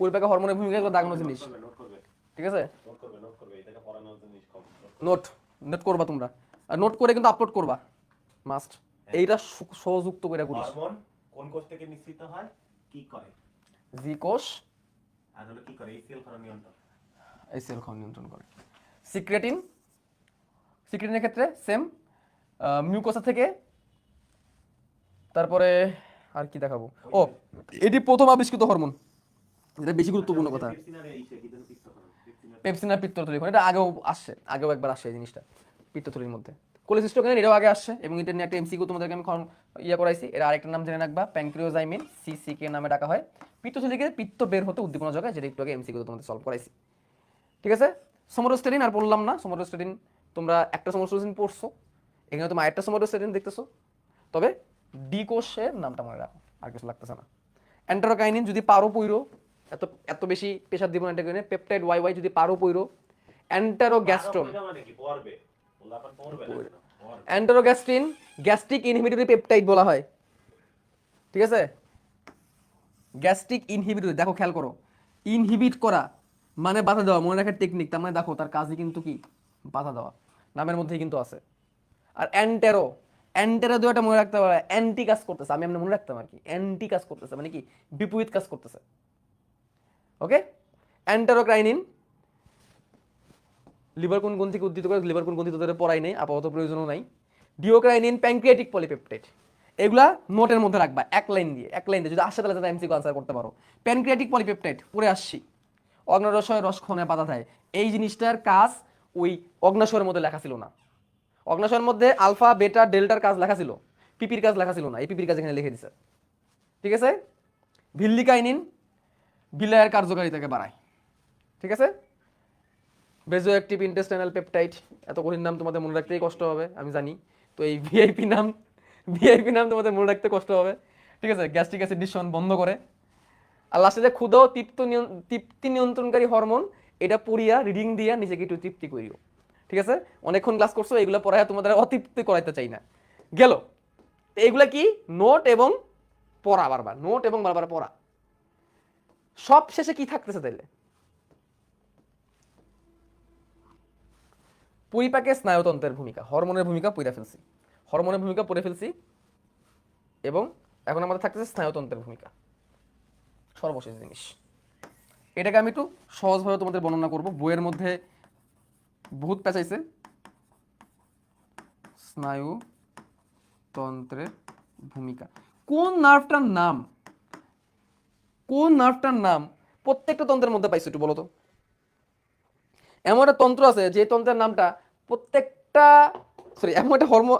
পরিপাকে হরমোনের ভূমিকা এগুলো দাগানো জিনিস। ঠিক আছে? নোট নোট করবে তোমরা। আর নোট করে কিন্তু আপলোড করবা। মাস্ট এইটা সহযুক্ত করে করিস। কোন কোষ থেকে নিঃসৃত হয়? কি করে? জি কোষ। আর হলো কি করে? এই সেল ক্ষরণ নিয়ন্ত্রণ। এই সেল নিয়ন্ত্রণ করে। সিক্রেটিন সিক্রেটিনের ক্ষেত্রে সেম মিউকোসা থেকে। তারপরে আর কি দেখাবো? ও এটি প্রথম আবিষ্কৃত হরমোন এটা বেশি গুরুত্বপূর্ণ কথা। পেপসিন পিত্তথলি এটা আগেও আসছে, আগেও একবার আসছে এই জিনিসটা পিত্তথলির মধ্যে। কোলেসিস্টোকেন এটাও আগে আসছে, এবং এটা নিয়ে একটা এমসিকিউ তোমাদেরকে আমি খন- ইয়ে করাইছি। এর আরেকটা নাম জেনে রাখবা প্যাঙ্ক্রিওজাইমিন সিসিকে নামে ডাকা হয়। পিত্তথলিকে পিত্ত বের হতে উদ্দীপনা জোগায় যেটা একটু আগে এমসিকিউ তোমাদের সলভ করাইছি। ঠিক আছে? সমরোস্টেরিন আর বললাম না সমরোস্টেরিন তোমরা একটা সমরোস্টেরিন পড়ছো, এখানে তোমার আরেকটা সমরোস্টেরিন দেখতেছো। তবে ডি কোষের নামটা মনে রাখো, আর কিছু লাগতেছে না। অ্যান্টারোকাইনিন যদি পারো পইরো এত এত বেশি প্রেশার দিব না এটাকে পেপটাইড ওয়াই ওয়াই যদি পারো পইরো। অ্যান্টারোগ্যাস্ট্রন এটা মানে কি? পড়বে। বললা আপন পড়বে না কেন? পড়বে। অ্যান্টারোগ্যাস্ট্রিন গ্যাস্ট্রিক ইনহিবিটরি পেপটাইড বলা হয়। ঠিক আছে? গ্যাস্ট্রিক ইনহিবিটরি দেখো খেয়াল করো। ইনহিবিট করা মানে বাধা দেওয়া। মনে রাখার টেকনিক তার মানে দেখো তার কাজই কিন্তু কি? বাধা দেওয়া। নামের মধ্যেই কিন্তু আছে। আর অ্যান্টেরো অ্যান্টেরো দুটা মনে রাখতে পারে অ্যান্টি কাজ করতেছে। আমি এমনি মনে রাখতাম আর কি। অ্যান্টি কাজ করতেছে। মানে কি? বিপরীত কাজ করতেছে। ওকে অ্যান্টেরোক্রাইনিন লিভার কোন গ্রন্থিকে উদ্দীত করে লিভার কোন গ্রন্থি তোদের পড়াই নেই, আপাতত প্রয়োজনও নাই। ডিওক্রাইনিন প্যাঙ্ক্রিয়াটিক পলিপেপটাইড এগুলা নোটের মধ্যে রাখবা, এক লাইন দিয়ে, এক লাইন দিয়ে। যদি আসে তাহলে তাহলে এমসিকিউ আনসার করতে পারো। প্যানক্রিয়াটিক পলিপেপটাইড পরে আসছি। অগ্নাশয় রস ক্ষণে বাধা দেয়। এই জিনিসটার কাজ ওই অগ্নাশয়ের মধ্যে লেখা ছিল না। অগ্নাশয়ের মধ্যে আলফা, বেটা, ডেল্টার কাজ লেখা ছিল। পিপির কাজ লেখা ছিল না। এই পিপির কাজ এখানে লিখে দিছে। ঠিক আছে? ভিল্লিকাইনিন বিলায়ের কার্যকারিতাকে বাড়ায়। ঠিক আছে? বেজো অ্যাক্টিভ ইন্টেস্টাইনাল পেপটাইড এত কঠিন নাম তোমাদের মনে রাখতেই কষ্ট হবে, আমি জানি। তো এই ভিআইপি নাম ভিআইপি নাম তোমাদের মনে রাখতে কষ্ট হবে। ঠিক আছে? গ্যাস্ট্রিক অ্যাসিড নিঃসরণ বন্ধ করে। আর লাস্টে যে ক্ষুদ তৃপ্ত তৃপ্তি নিয়ন্ত্রণকারী হরমোন, এটা পড়িয়া রিডিং দিয়া নিজেকে একটু তৃপ্তি করিও। ঠিক আছে? অনেকক্ষণ ক্লাস করছ, এগুলো পড়ায় তোমাদের অতৃপ্তি করাইতে চাই না। গেল? এগুলা কি? নোট এবং পড়া বারবার, নোট এবং বারবার পড়া। সব শেষে কি থাকতেছে তাইলে? পরিপাকে স্নায়ুতন্ত্রের ভূমিকা, হরমোনের ভূমিকা পড়ে ফেলছি। হরমোনের ভূমিকা পড়ে ফেলছি এবং এখন আমাদের থাকতেছে স্নায়ুতন্ত্রের ভূমিকা। সর্বশেষ জিনিস। এটাকে আমি একটু সহজভাবে তোমাদের বর্ণনা করব। বইয়ের মধ্যে বহুত পেঁচাইছে। স্নায়ুতন্ত্রের ভূমিকা। কোন নার্ভটার নাম? কোন নার্ভটার নাম প্রত্যেকটা তন্ত্রের মধ্যে পাইছো একটু বলো তো? এমন একটা তন্ত্র আছে, যে তন্ত্রের নামটা প্রত্যেকটা সরি এমন একটা হরমো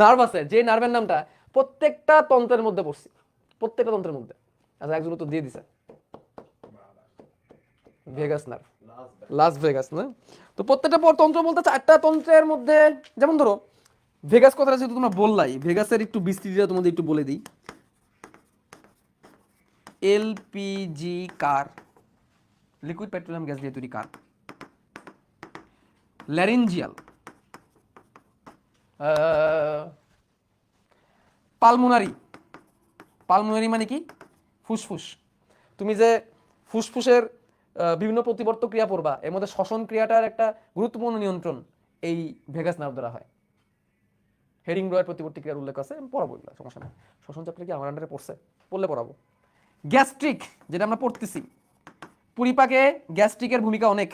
নার্ভ আছে, যে নার্ভের নামটা প্রত্যেকটা তন্ত্রের মধ্যে পড়ছি। প্রত্যেকটা তন্ত্রের মধ্যে। আচ্ছা একজন তো দিয়ে দিছে। ভেগাস নার্ভ লাস ভেগাস না? তো প্রত্যেকটা পর তন্ত্র বলতে চারটা তন্ত্রের মধ্যে, যেমন ধরো ভেগাস কথাটা যেহেতু তোমরা বললাই ভেগাসের একটু বিস্তৃতিটা তোমাদের একটু বলে দিই। এলপিজি কার? লিকুইড পেট্রোলিয়াম গ্যাস দিয়ে তৈরি কার? ল্যারিঞ্জিয়াল। পালমোনারি। পালমোনারি মানে কি? ফুসফুস। তুমি যে ফুসফুসের বিভিন্ন প্রতিবর্ত ক্রিয়া পড়বা, এর মধ্যে শ্বসন ক্রিয়াটার একটা গুরুত্বপূর্ণ নিয়ন্ত্রণ এই ভেগাস নার্ভ দ্বারা হয়। হেরিং ব্রয়ের প্রতিবর্তী ক্রিয়ার উল্লেখ আছে পড়াবো সমস্যা নেই। শ্বসন চ্যাপ্টার কি আমার আন্ডারে পড়ছে? পড়লে পড়াবো। গ্যাস্ট্রিক যেটা আমরা পড়তেছি। পরিপাকে গ্যাস্ট্রিকের ভূমিকা অনেক।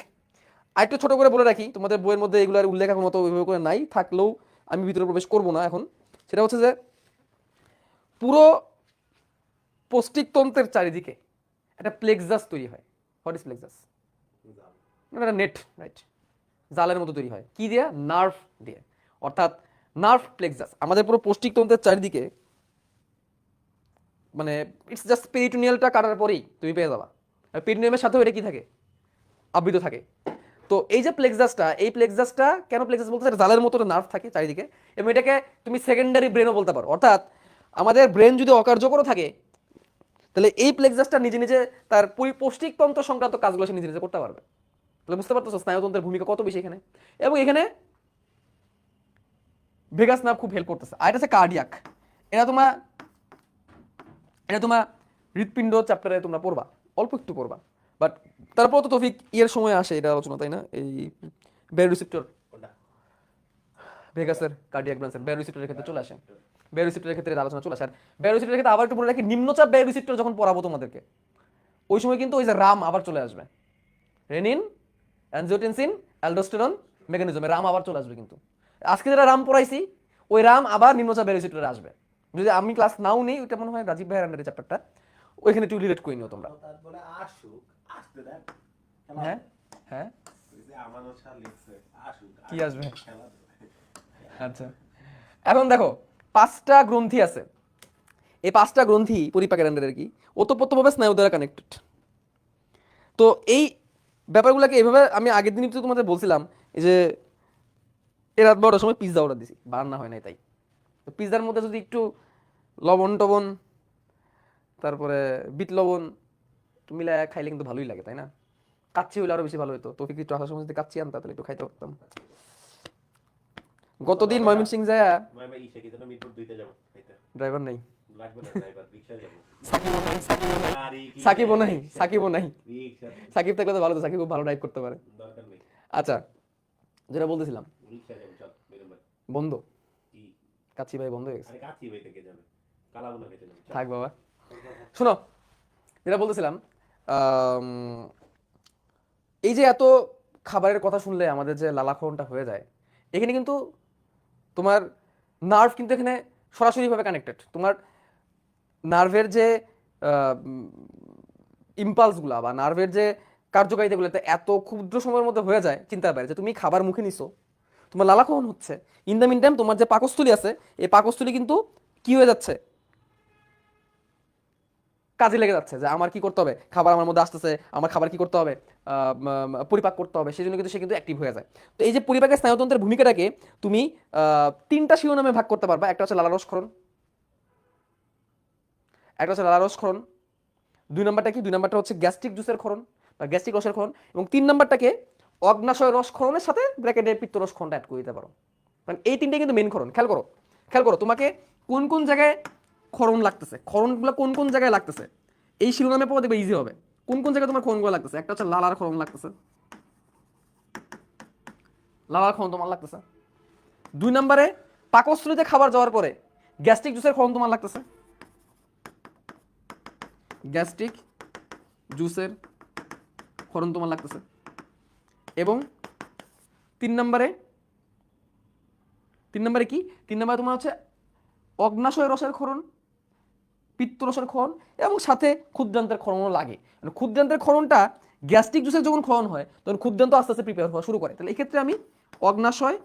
আরেকটু ছোট করে বলে রাখি তোমাদের বইয়ের মধ্যে এগুলোর উল্লেখ এখন মতো ওইভাবে করে নাই থাকলেও আমি ভিতরে প্রবেশ করব না এখন। সেটা হচ্ছে যে পুরো পৌষ্টিকতন্ত্রের চারিদিকে একটা প্লেক্সাস তৈরি হয়। হোয়াট ইজ প্লেক্সাস একটা নেট রাইট জালের মতো তৈরি হয়। কি দিয়ে? নার্ভ দিয়ে। অর্থাৎ নার্ভ প্লেক্সাস আমাদের পুরো পৌষ্টিকতন্ত্রের চারিদিকে মানে ইটস জাস্ট পেরিটোনিয়ালটা কাটার পরেই তুমি পেয়ে যাবা। পেরিটোনিয়ামের সাথেও এটা কি থাকে? আবৃত থাকে। তো এই যে প্লেক্সাসটা এই প্লেক্সাসটা কেন প্লেক্সাস বলতে এটা জালের মতো নার্ভ থাকে চারিদিকে এবং এটাকে তুমি সেকেন্ডারি ব্রেনও বলতে পারো। অর্থাৎ আমাদের ব্রেন যদি অকার্যকরও থাকে, তাহলে এই প্লেক্সাসটা নিজে নিজে তার পৌষ্টিকতন্ত্র সংক্রান্ত কাজগুলো সে নিজে নিজে করতে পারবে। তাহলে বুঝতে পারতেছো, স্নায়ুতন্ত্রের ভূমিকা কত বেশি এখানে? এবং এখানে ভেগাস নার্ভ খুব হেল্প করতেছে। আর এটা হচ্ছে কার্ডিয়াক এটা তোমার এটা তোমার হৃৎপিণ্ড চ্যাপ্টারে তোমরা পড়বা অল্প একটু পড়বা। বাট তারপর তো তফিক ইয়ের সময় আসে এটা আলোচনা তাই না? এই বের রিসিপ্টর ভেগাসের কার্ডিয়াক ব্রাঞ্চের বের রিসিপ্টরের ক্ষেত্রে চলে আসে। বের রিসিপ্টরের ক্ষেত্রে আলোচনা চলে আসে। আর বের রিসিপ্টরের ক্ষেত্রে আবার একটু বলে রাখি নিম্নচাপ বের রিসিপ্টর যখন পড়াবো তোমাদেরকে ওই সময় কিন্তু ওই যে রাম আবার চলে আসবে। রেনিন অ্যানজিওটেনসিন অ্যালডোস্টেরন মেকানিজমে রাম আবার চলে আসবে কিন্তু। আজকে যেটা রাম পড়াইছি ওই রাম আবার নিম্নচাপ বের রিসিপ্টরে আসবে। যদি আমি ক্লাস নাও নেই ওইটা মনে হয় রাজীব ভাইয়ের আন্ডারে চ্যাপ্টারটা ওইখানে একটু রিলেট করে নিও তোমরা। তারপরে আসুক আসতে দেন। হ্যাঁ হ্যাঁ। কি আসবে? আচ্ছা। এখন দেখো পাঁচটা গ্রন্থি আছে। এই পাঁচটা গ্রন্থি পরিপাকের আন্ডারে কি? ওতপ্রোতভাবে স্নায়ু দ্বারা কানেক্টেড তো এই ব্যাপারগুলোকে এইভাবে আমি আগের দিনই তো তোমাদের বলছিলাম এই যে এ রাত বারোটার সময় পিৎজা অর্ডার দিছি বান্না হয় নাই তাই। তো পিৎজার মধ্যে যদি একটু লবণ টবণ তারপরে বিট লবণ মিলায় খাইলে কিন্তু ভালোই লাগে তাই না? কাচ্চি হলে আরও বেশি ভালো হতো তোকে একটু আসার সময় যদি কাচ্চি আনতা তাহলে একটু খাইতে পারতাম। গতদিন ময়মনসিং যায় ড্রাইভার নেই। লাগবে না ড্রাইভার রিকশা যাব। সাকিবও নাই সাকিবও নাই। সাকিব থাকলে তো ভালো তো সাকিব খুব ভালো ড্রাইভ করতে পারে। দরকার নেই। আচ্ছা যেটা বলতেছিলাম বন্ধ। কাচ্চি ভাই বন্ধ হয়ে গেছে। ভাই থেকে যাবে। কালাবুনা খেতে যাবে। থাক বাবা। শোনো যেটা বলতেছিলাম এই যে এত খাবারের কথা শুনলে আমাদের যে লালাক্ষরণটা হয়ে যায় এখানে কিন্তু তোমার নার্ভ কিন্তু এখানে সরাসরিভাবে কানেক্টেড তোমার নার্ভের যে ইম্পালসগুলা বা নার্ভের যে কার্যকারিতাগুলো তো এত ক্ষুদ্র সময়ের মধ্যে হয়ে যায় চিন্তার বাইরে যে তুমি খাবার মুখে নিছো তোমার লালাক্ষরণ হচ্ছে? ইন দ্য মিন টাইম তোমার যে পাকস্থলী আছে, এই পাকস্থলী কিন্তু কি হয়ে যাচ্ছে? কাজে লেগে যাচ্ছে যে আমার কি করতে হবে? খাবার আমার মধ্যে আসতেছে, আমার খাবার কি করতে হবে? পরিপাক করতে হবে সেই জন্য কিন্তু সে কিন্তু অ্যাক্টিভ হয়ে যায়। তো এই যে পরিপাকের স্নায়ুতন্ত্রের ভূমিকাটাকে তুমি তিনটা শিরোনামে ভাগ করতে পারবা। একটা হচ্ছে লালারসক্ষরণ একটা হচ্ছে লালারসক্ষরণ দুই নাম্বারটা কি? দুই নাম্বারটা হচ্ছে গ্যাস্ট্রিক জুসের ক্ষরণ বা গ্যাস্ট্রিক রসের ক্ষরণ। এবং তিন নাম্বারটাকে অগ্নাশয় রস রসক্ষরণের সাথে ব্র্যাকেটে ক্ষরণটা অ্যাড করে দিতে পারো। মানে এই তিনটে কিন্তু মেন ক্ষরণ খেয়াল করো খেয়াল করো, তোমাকে কোন কোন জায়গায় ক্ষরণ লাগতেছে ক্ষরণগুলো কোন কোন জায়গায় লাগতেছে, এই শিরোনামে পাওয়া দেখবে ইজি হবে। কোন কোন জায়গায় তোমার ক্ষরণগুলো লাগতেছে? একটা হচ্ছে লালার ক্ষরণ লাগতেছে। লালার ক্ষরণ তোমার লাগতেছে। দুই নম্বরে, পাকস্থলীতে খাবার যাওয়ার পরে গ্যাস্ট্রিক জুসের ক্ষরণ তোমার লাগতেছে। গ্যাস্ট্রিক জুসের ক্ষরণ তোমার লাগতেছে। এবং তিন নম্বরে তিন নম্বরে কি? তিন নম্বরে তোমার হচ্ছে অগ্নাশয় রসের ক্ষরণ, পিত্তরসের ক্ষরণ এবং সাথে ক্ষুদ্রান্তের ক্ষরণও লাগে। মানে ক্ষুদ্রান্তের ক্ষরণটা গ্যাস্ট্রিক জুসের যখন ক্ষরণ হয়, তখন ক্ষুদ্রান্ত আস্তে আস্তে প্রিপেয়ার হওয়া শুরু করে। তাহলে এই ক্ষেত্রে আমি অগ্নাশয়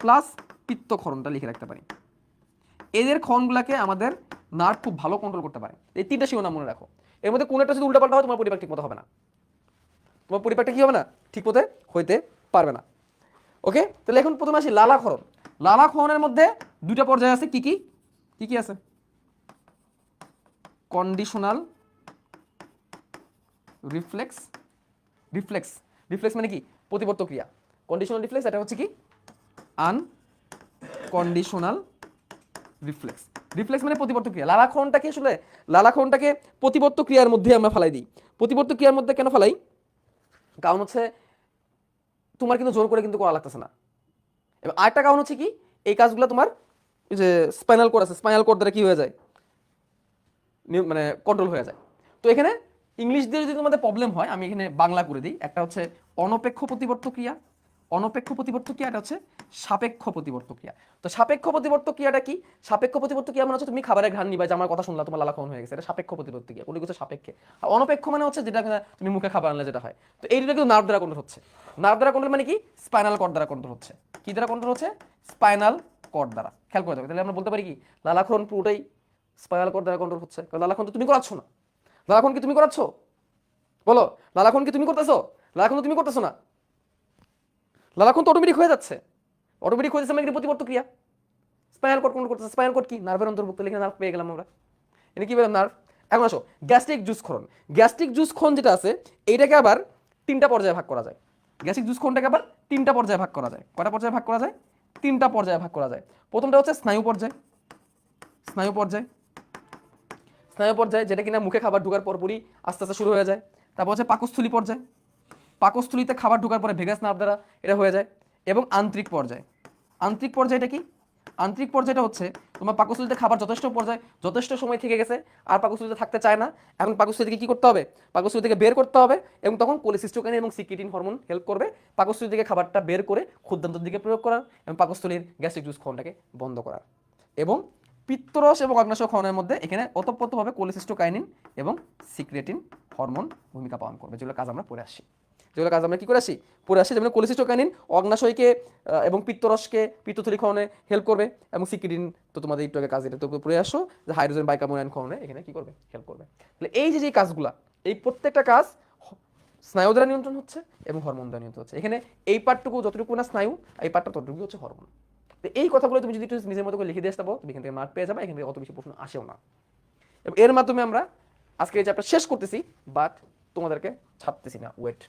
প্লাস পিত্ত ক্ষরণটা লিখে রাখতে পারি। এদের ক্ষরণগুলোকে আমাদের নার্ভ খুব ভালো কন্ট্রোল করতে পারে। এই তিনটা শিরোনাম মনে রাখো। এর মধ্যে কোনো একটা যদি উল্টাপাল্টা হয়, তোমার পরিপাক ঠিক মতো হবে না। তোমার পরিপাকটা কি হবে না? ঠিক মতো হইতে পারবে না। ওকে? তাহলে এখন প্রথমে আসি লালাক্ষরণ লালাক্ষরণের মধ্যে দুইটা পর্যায় আছে, কি কি? কি কি আছে? কন্ডিশনাল রিফ্লেক্স রিফ্লেক্স রিফ্লেক্স মানে কি? প্রতিবর্ত ক্রিয়া। কন্ডিশনাল রিফ্লেক্স এটা হচ্ছে কি? আন কন্ডিশনাল রিফ্লেক্স রিফ্লেক্স মানে প্রতিবর্ত ক্রিয়া। লালাক্ষরণটাকে আসলে লালাক্ষরণটাকে প্রতিবর্ত ক্রিয়ার মধ্যে আমরা ফেলাই দিই। প্রতিবর্ত ক্রিয়ার মধ্যে কেন ফেলাই? কারণ হচ্ছে, তোমার কিন্তু জোর করে কিন্তু করা লাগতেছে না। এবং আরেকটা কারণ হচ্ছে কি, এই কাজগুলো তোমার যে স্পাইনাল কোড আছে, স্পাইনাল কোড দ্বারা কি হয়ে যায়? মানে কন্ট্রোল হয়ে যায়। তো এখানে ইংলিশ দিয়ে যদি তোমাদের প্রবলেম হয়, আমি এখানে বাংলা করে দিই। একটা হচ্ছে অনপেক্ষ প্রতিবর্ত ক্রিয়া অনপেক্ষ প্রতিবর্ত ক্রিয়া এটা হচ্ছে সাপেক্ষ প্রতিবর্ত ক্রিয়া। তো সাপেক্ষ প্রতিবর্ত ক্রিয়াটা কি? সাপেক্ষ প্রতিবর্ত ক্রিয়া মানে হচ্ছে তুমি খাবারের ঘ্রাণ নিবা যে আমার কথা শুনলা, তোমার লালাক্ষণ হয়ে গেছে। এটা সাপেক্ষ প্রতিবর্ত ক্রিয়া। কোনো কিছু সাপেক্ষে। আর অনপেক্ষ মানে হচ্ছে যেটা তুমি মুখে খাবার আনলে যেটা হয়। তো এই দুটো কিন্তু নার্ভ দ্বারা কন্ট্রোল হচ্ছে। নার্ভ দ্বারা কন্ট্রোল মানে কি? স্পাইনাল কর্ড দ্বারা কন্ট্রোল হচ্ছে। কি দ্বারা কন্ট্রোল হচ্ছে? স্পাইনাল কর্ড দ্বারা। খেয়াল করে দেবে তাহলে আমরা বলতে পারি কি? লালাক্ষণ পুরোটাই স্পাইনাল কর্ড দ্বারা কন্ট্রোল হচ্ছে। কারণ লালাক্ষণ তো তুমি করাচ্ছ না। লালাক্ষণ কি তুমি করাচ্ছ? বলো। লালাক্ষণ কি তুমি করতেছো? তো তুমি করতেছো না। লালাক্ষণ তো অটোমেটিক হয়ে যাচ্ছে। অটোমেটিক হয়ে যাচ্ছে মানে কি প্রতিবর্ত ক্রিয়া? স্পাইনাল কর্ড কোন করতেছে। স্পাইনাল কর্ড কি? নার্ভের অন্তর্ভুক্ত। লিখে নার্ভ পেয়ে গেলাম আমরা। এটা কি বললাম নার্ভ এখন আসো। গ্যাস্ট্রিক জুস ক্ষরণ গ্যাস্ট্রিক জুস ক্ষরণ যেটা আছে, এইটাকে আবার তিনটা পর্যায়ে ভাগ করা যায়। গ্যাস্ট্রিক জুস ক্ষরণটাকে আবার তিনটা পর্যায়ে ভাগ করা যায়। কটা পর্যায়ে ভাগ করা যায়? তিনটা পর্যায়ে ভাগ করা যায়। প্রথমটা হচ্ছে স্নায়ু পর্যায়। স্নায়ু পর্যায়। স্নায়ু পর্যায়ে, যেটা কিনা মুখে খাবার ঢোকার পরপরই আস্তে আস্তে শুরু হয়ে যায়। তারপর হচ্ছে পাকস্থলী পর্যায়। পাকস্থলীতে খাবার ঢোকার পরে ভেগাস নার্ভ দ্বারা এটা হয়ে যায় এবং আন্তরিক পর্যায়। আন্তরিক পর্যায়টা কি? আন্তরিক পর্যায়টা হচ্ছে তোমার পাকস্থলীতে খাবার যথেষ্ট পর্যায়ে, যথেষ্ট সময় থেকে গেছে, আর পাকস্থলীতে থাকতে চায় না। এখন পাকস্থলী থেকে কি করতে হবে? পাকস্থলী থেকে বের করতে হবে এবং তখন কোলেসিস্টোকাইন এবং সিকিটিন হরমোন হেল্প করবে। পাকস্থলী থেকে খাবারটা বের করে ক্ষুদ্রান্তর দিকে প্রয়োগ করার এবং পাকস্থলীর গ্যাস্ট্রিক জুস খাওয়ানোটাকে বন্ধ করার এবং পিত্তরস এবং অগ্নাশয় খাওয়ানোর মধ্যে এখানে ওতপ্রোতভাবে কোলেসিস্টোকাইনিন এবং সিক্রেটিন হরমোন ভূমিকা পালন করবে। যেগুলো কাজ আমরা পড়ে আসি যেগুলো কাজ আমরা কি করে আসি? পড়ে আসি, যেমন কোলেসিস্টোকাইনিন অগ্নাশয়কে এবং পিত্তরসকে পিত্তথলি খাওয়ানো হেল্প করবে, এবং সিক্রেটিন তো তোমাদের একটু আগে কাজ এটা তো পড়ে আসো, যে হাইড্রোজেন বাইকার্বনেট খাওয়ানো এখানে কি করবে? হেল্প করবে। তাহলে এই যে যে কাজগুলা, এই প্রত্যেকটা কাজ স্নায়ু দ্বারা নিয়ন্ত্রণ হচ্ছে এবং হরমোন দ্বারা নিয়ন্ত্রণ হচ্ছে। এখানে এই পার্টটুকু যতটুকু না স্নায়ু, এই পার্টটা ততটুকু হচ্ছে হরমোন। তো এই কথাগুলো তুমি যদি নিজের মতো করে লিখে দিয়ে আসতে পারো, তুমি এখান থেকে মার্ক পেয়ে যাবে, এখান থেকে অত বেশি প্রশ্ন আসেও না। এবং এর মাধ্যমে আমরা আজকে এই চ্যাপ্টার শেষ করতেছি বাট তোমাদেরকে ছাড়তেছি না ওয়েট